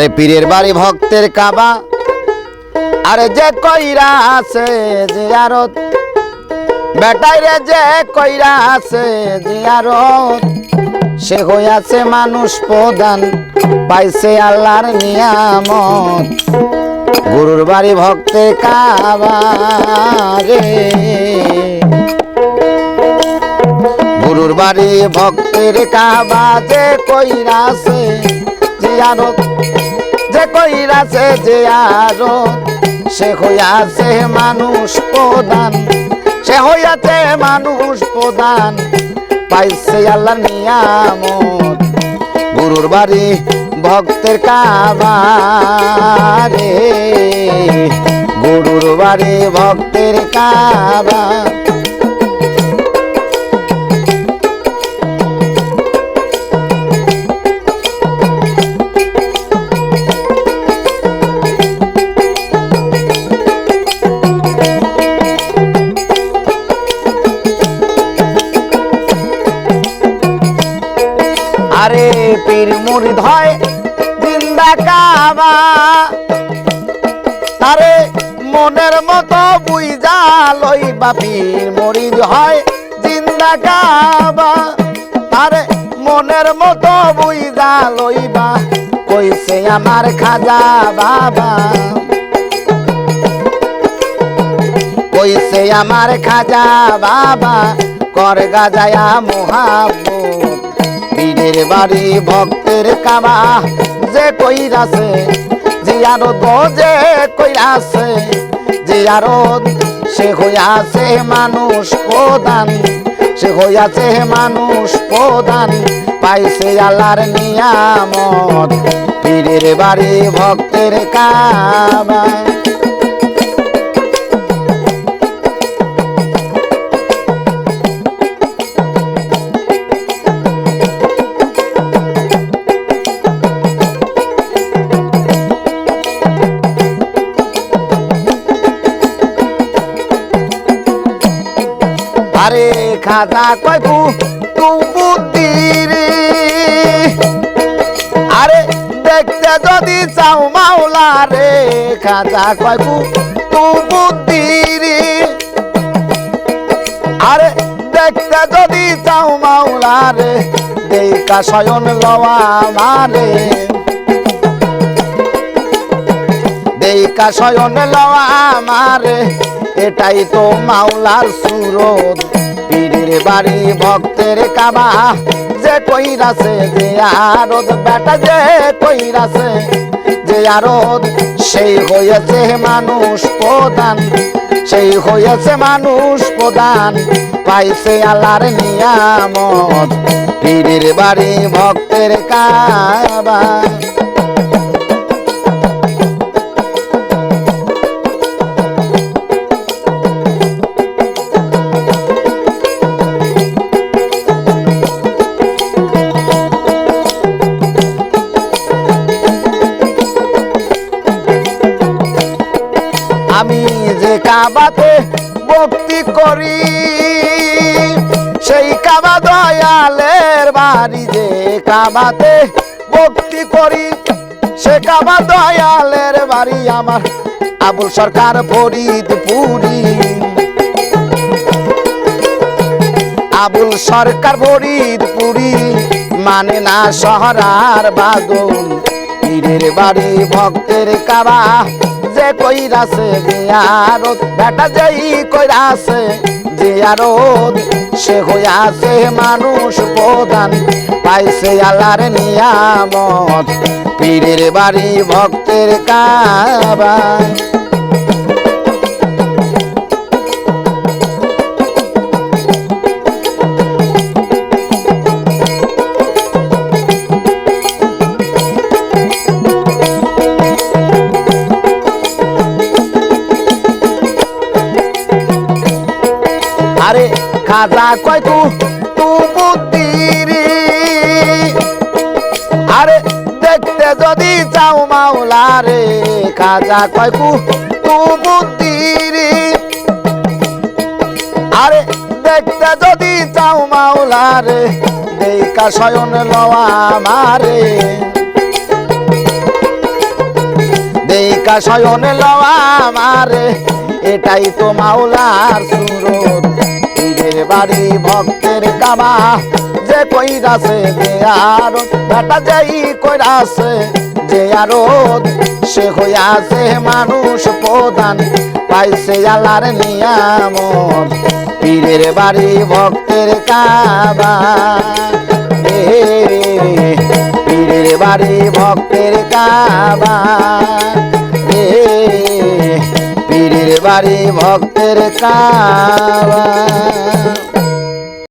আরে পীরের বাড়ি ভক্তের কাবা। আরে যে কইরা আছে যে আরত, বেটাই রে যে কইরা আছে যে আরত, সে হইয়াছে মানুষ প্রধান, পাইছে আল্লাহর নিয়ামত। গুরুর বাড়ি ভক্তের কাবা রে। গুরুর বাড়ি ভক্তের কাবা যে কইরাছে যে আরত যে কইরাছে যে আরত সে হইয়াছে মানুষ প্রধান, সে হইয়াছে মানুষ প্রধান, পাইছে আল্লাহ নিয়ামত, গুরুর বাড়ি ভক্তের কাবা রে গুরুর বাড়ি ভক্তের কাবা আরে পীর মুরিদ হয় জিন্দা কাবা। তারে মনের মতো বুঝা লইবা পীর মুরিদ হয় জিন্দা কাবা। তারে মনের মতো বুঝা লইবা, কইছে আমার খাজা বাবা। কইছে আমার খাজা বাবা কর গাজায়া মোহাব্বত। পীরের বাড়ি, ভক্তের কাবা, যে কইরাছে জিয়ারত যে কইরাছে জিয়ারত সে হইয়াছে মানুষ প্রধান, সে হইয়াছে মানুষ প্রধান, পাইছে আল্লাহর নিয়ামত, পীরের বাড়ি, ভক্তের কাবা। খাজা কয়কু তু বুদ্ধি রে আরে দেখতে যদি চাও মাওলা রে খাজা কয়কু তু বুদ্ধি রে আরে দেখতে যদি চাও মাওলা রে দেখা শয়ন লওয়া মারে দেখা শয়ন লওয়া মারে এটাই তো মাওলার সুরত। পীরের বাড়ি, ভক্তের কাবা। যে কইরাছে যে আরদ, বেটা যে কইরাছে যে আরদ, সেই হয়েছে মানুষ প্রধান। সেই হয়েছে মানুষ প্রধান, পাইছে আল্লাহর নিয়ামত। পীরের বাড়ি, ভক্তের কাবা। আমি যে কাবাতে ভক্তি করি, সেই কাবা দয়ালের বাড়ি যে কাবাতে ভক্তি করি, সে কাবা দয়ালের বাড়ি আমার আবুল সরকার ফরিদপুরি। আবুল সরকার ফরিদপুরি মানে না শহরার বাদল। বাড়ি ভক্তের কাবা যে কইরাছে যে আরত বেটা যেই কইরাছে যে আরত সে হইয়াছে মানুষ প্রদান পাইছে আল্লাহর নিয়ামত, পীরের বাড়ি ভক্তের কাবা। খাজা কয় তু তু বুদ্ধি রে আরে দেখতে যদি চাও মাওলা রে, খাজা কয় কু তু বুদ্ধি রে আরে দেখতে যদি চাও মাওলা রে দেখা শয়ন লওয়া মারে একা শয়নে লওয়া আমারে, এটাই তো মাওলার সুরত। বাড়ি ভক্তের কাবা, যে কইরাছে যে আর, বেটা যেই কইরাছে যে আরত সে হইয়াছে মানুষ প্রধান, পাইছে আলার নিয়ামত। পীরের বাড়ি ভক্তের কাবা পীরের বাড়ি ভক্তের কাবা পীরের বাড়ি ভক্তের কাবা।